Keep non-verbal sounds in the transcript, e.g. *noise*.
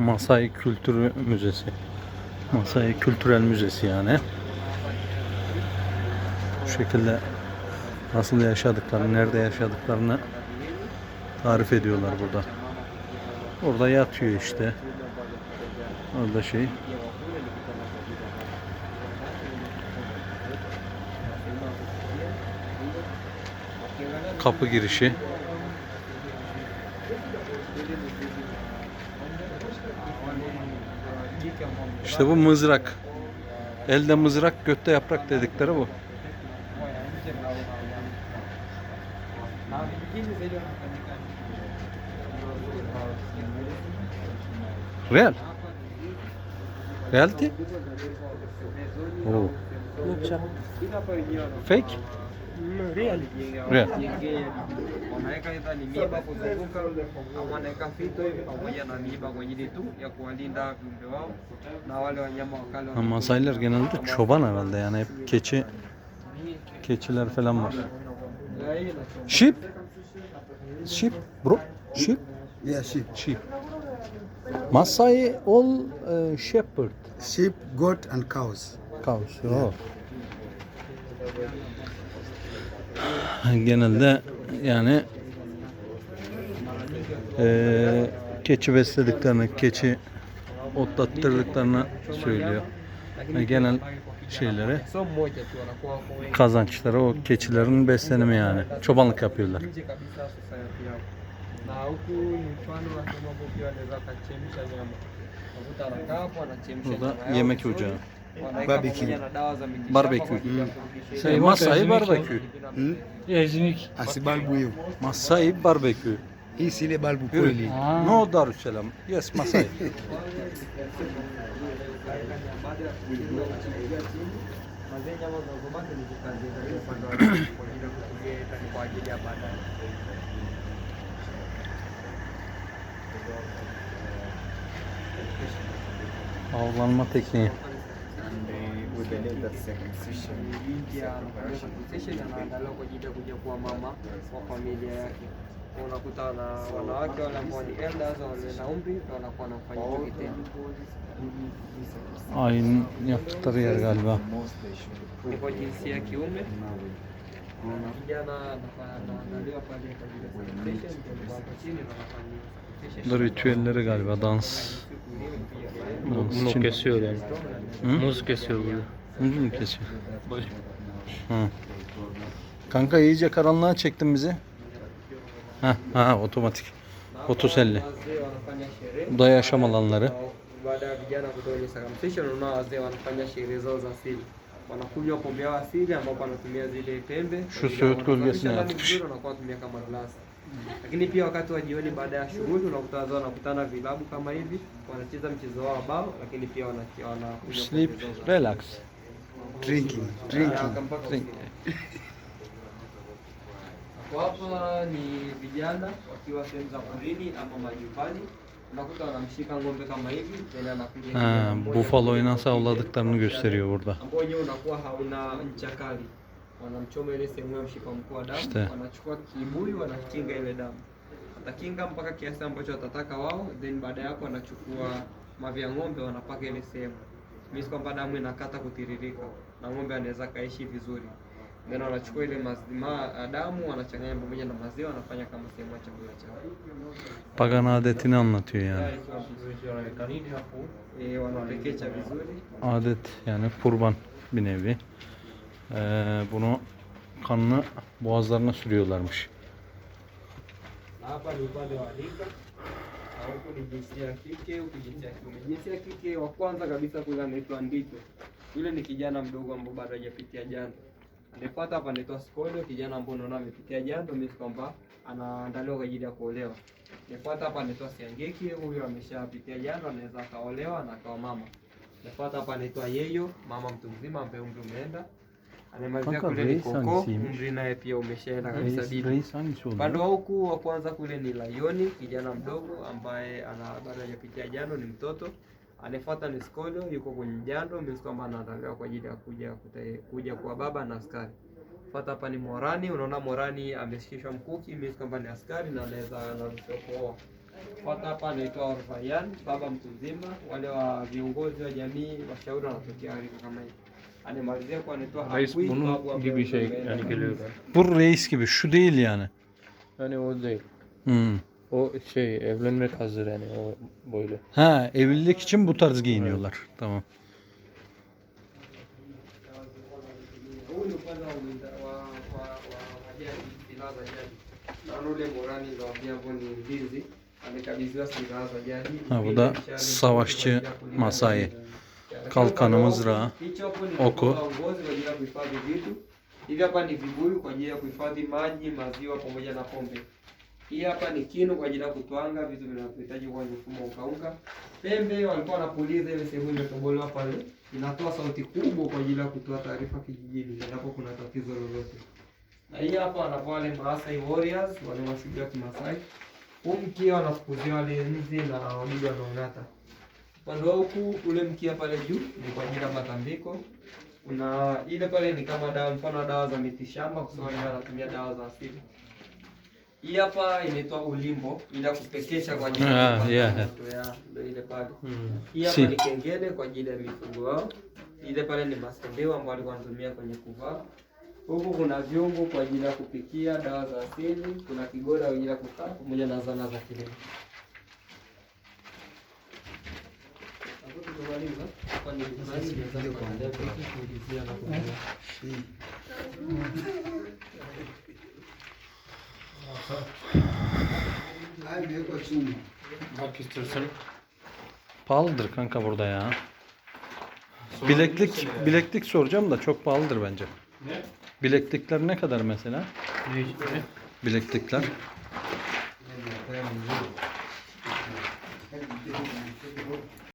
Masai Kültürü Müzesi. Masai Kültürel Müzesi yani. Bu şekilde nasıl yaşadıklarını, nerede yaşadıklarını tarif ediyorlar burada. Orada yatıyor işte. Orada şey. Kapı girişi. İşte bu mızrak. Elde mızrak, götte yaprak dedikleri bu. Real. Reality? Oh. Fake? Real. Real. Wanaweka aidha ni miba kuzunguka ama wanaweka fito hivi pamoja na miba kwa ajili tu ya kuwalinda viumbe wao na wale wanyama wakali Ha, Masailer genelde çoban herhalde yani hep keçi keçiler falan var. Sheep? Sheep bro? Sheep? Yeah, sheep. Sheep. Masai all uh, shepherd Sheep, goat, and cows. cows. Oh. Genelde yani eee keçi beslediklerini, keçi otlattırdıklarını söylüyor. Yani genel wengi kazançları o keçilerin beslenimi yani. Çobanlık yapıyorlar. Burada yemek ocağı. Ajili ya kurudisha Şey, Masai barbekü. Hmm? Eznik. Asibalbu hiyo. Masai barbekü. Hii si ile balbu kweli. No Darussalam. Yes Masai. *laughs* *laughs* Avlanma tekniği. Kuja kuwa mama wa familia yake. Unakuta wana wanawake wale ambao ni elders na umri wanakuwa wanafanya hicho kitendo. Ayin yaptıkları yer galiba. Kwa jinsia ya kiume. Kijana anaandaliwa pale kwa ritüelleri galiba dans. Dans Bunu için. kesiyor yani. Hı? Muz kesiyor burada. Muz mu kesiyor? Hı. Kanka iyice karanlığa çektin bizi. Ha, ha otomatik. Otoselli. Bu da yaşam alanları. baada ya vijana kutoka kwenye circumcision, unaona wazee wanafanya sherehe zao za asili, wanakunywa pombe yao asili ambapo wanatumia zile pembe. Şu Söğüt wanakuwa kama glasi. Lakini pia wakati wa jioni baada ya shughuli unakuta wazee wanakutana vilabu kama hivi, wanacheza mchezo wao wa bao, lakini pia wana- wanakunywa Sleep, relax. Drinking. Drinking. Drink. *laughs* hapa ni vijana wakiwa sehemu za porini ama majumbani, unakuta wanamshika ng'ombe kama hivi, then anakuja Ha, bufaloyu nasıl avladıklarını gösteriyor burada. ambao wenyewe unakuwa hauna ncha kali, wanamchoma ile sehemu ya mshipa mkuu wa damu, wanachukua kibuyu, wanakinga ile damu, atakinga mpaka kiasi ambacho watataka wao, then baada ya hapo wanachukua mavi ya ng'ombe wanapaka ile sehemu, means kwamba damu inakata kutiririka na ng'ombe anaweza kaishi vizuri. Then wanachukua ile mazima damu wanachanganya pamoja na maziwa, wanafanya kama sehemu ya chakula chao. Pagan adetini anlatıyor yani. Eh, wanapekecha vizuri Adet yani kurban bir nevi. Ee, bunu kanını boğazlarına sürüyorlarmış. Jinsia ya kike, wa kijana mdogo ambao bado jando. Anayefuata hapa anaitwa Skodo, kijana ambao unaona amepitia jando, mimi kwamba anaandaliwa kwa ajili ya kuolewa. Anayefuata hapa anaitwa Siangeki, huyo ameshapitia jando, anaweza akaolewa na akawa mama. Anayefuata hapa anaitwa Yeyo, mama mtu mzima ambaye umri umeenda. Anayemalizia Kanka, kule ni Koko, umri naye pia umeshaenda kabisa bibi. wa huku wa kwanza kule ni Lioni, kijana mdogo ambaye ana bado hajapitia jando, ni mtoto Anayefuata ni Skolo, yuko kwenye jando, means kwamba anaandaliwa kwa ajili ya kuja kuja kwa baba na askari. Fuata hapa ni Morani, unaona Morani ameshikishwa mkuki, means kwamba ni askari na anaweza anaruhusiwa kuoa. Fuata hapa anaitwa Orvayan, baba mtu mzima, wale wa viongozi wa jamii, washauri wanatokea rika kama hivi. Reis bunun gibi şey yani geliyor. Bu reis gibi şu değil yani. Yani o değil. Hmm. O şey evlenmek hazır yani o böyle. Ha evlilik için bu tarz giyiniyorlar. Tamam. Za jadi. Ha, bu da savaşçı Masai. Hicho mızrağı, oku. ngozi kwa ajili ya kuhifadhi vitu. Hivi hapa ni vibuyu kwa ajili ya kuhifadhi maji, maziwa pamoja na pombe. Hii hapa ni kinu kwa ajili ya kutwanga vitu vinavyohitaji kwa kwenye mfumo wa ukaunga. Pembe walikuwa wanapuliza ile sehemu imetobolewa pale, inatoa sauti kubwa kwa ajili ya kutoa taarifa kijijini endapo kuna tatizo lolote. Na hii hapa wanakuwa wale Maasai warriors, wale mashujaa wa Kimasai. Huu mkia wanafukuzia wale nzi na wadudu wanaong'ata. Upande wa huku ule mkia pale juu ni kwa ajili ya matambiko. Kuna ile pale ni kama dawa, mfano wa dawa za mitishamba, kwa sababu anatumia dawa za asili. Hii hapa inaitwa ulimbo, ila kupekesha kwa ajili ya Ah, yeah. ndio ile pale. mm. Hii hapa ni kengele kwa ajili ya mifugo wao. Ile pale ni masendeo ambao walikuwa wanatumia kwenye kuvaa. Huku kuna vyungu kwa ajili ya kupikia, dawa za asili, kuna kigoda kwa ajili ya kukaa pamoja na zana za kilimo. İmewekwa chuma. Bak istiyorsan. Pahalıdır kanka burada ya. Bileklik bileklik soracağım da çok pahalıdır bence. Ne? Bileklikler ne kadar mesela? Ne? Bileklikler.